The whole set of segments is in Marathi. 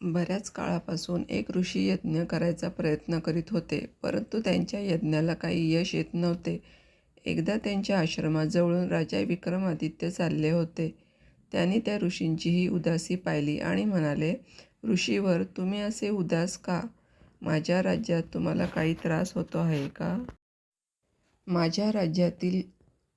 बऱ्याच काळापासून एक ऋषी यज्ञ करायचा प्रयत्न करीत होते परंतु त्यांच्या यज्ञाला काही यश येत नव्हते. एकदा त्यांच्या आश्रमाजवळून राजा विक्रमादित्य चालले होते. त्यांनी त्या ऋषींची ही उदासी पाहिली आणि म्हणाले, ऋषीवर तुम्ही असे उदास का? माझ्या राज्यात तुम्हाला काही त्रास होतो आहे का? माझ्या राज्यातील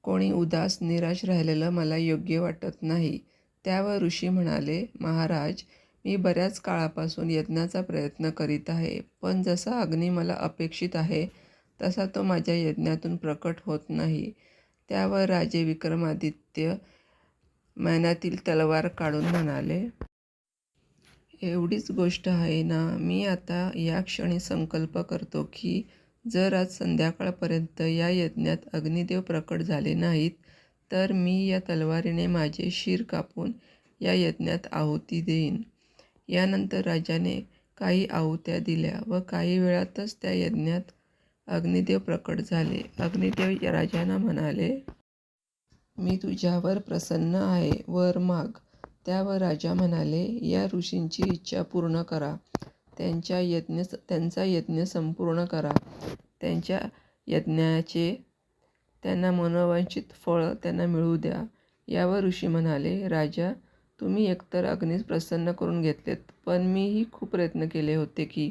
कोणी उदास निराश राहिलेलं मला योग्य वाटत नाही. त्यावर ऋषी म्हणाले, महाराज मी बऱ्याच काळापासून यज्ञाचा प्रयत्न करीत आहे पण जसा अग्नी मला अपेक्षित आहे तसा तो माझ्या यज्ञातून प्रकट होत नाही. त्यावर राजे विक्रमादित्य मैनातील तलवार काढून म्हणाले. एवढीच गोष्ट आहे ना मी आता या क्षणी संकल्प करतो की जर आज संध्याकाळपर्यंत या यज्ञात अग्निदेव प्रकट झाले नाहीत तर मी या तलवारीने माझे शिर कापून या यज्ञात आहुती देईन. यानंतर राजाने काही आहुत्या दिल्या व काही वेळातच त्या यज्ञात अग्निदेव प्रकट झाले. अग्निदेव राजांना म्हणाले. मी तुझ्यावर प्रसन्न आहे वर माग. त्यावर राजा म्हणाले, या ऋषींची इच्छा पूर्ण करा. त्यांच्या यज्ञ त्यांचा यज्ञ संपूर्ण करा. त्यांच्या यज्ञाचे त्यांना मनोवांचित फळ त्यांना मिळू द्या. यावर ऋषी म्हणाले, राजा तुम्ही एकतर अग्नीस प्रसन्न करून घेतलेत पण मीही खूप प्रयत्न केले होते की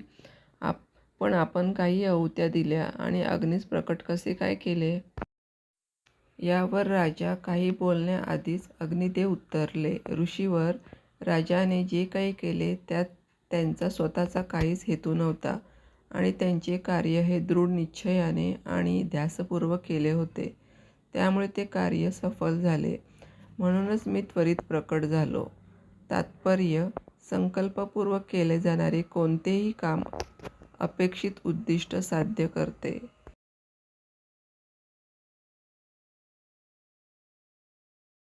आप पण आपण काही आहुत्या दिल्या आणि अग्नीस प्रकट कसे काय केले? यावर राजा काही बोलण्याआधीच अग्निदेव उत्तरले. ऋषीवर राजाने जे काही केले त्यात त्यांचा स्वतःचा काहीच हेतू नव्हता आणि त्यांचे कार्य हे दृढ निश्चयाने आणि ध्यासपूर्वक केले होते. त्यामुळे ते कार्य सफल झाले. म्हणूनच मी त्वरित प्रकट झालो. तात्पर्य संकल्पपूर्वक केले जाणारे कोणतेही काम अपेक्षित उद्दिष्ट साध्य करते.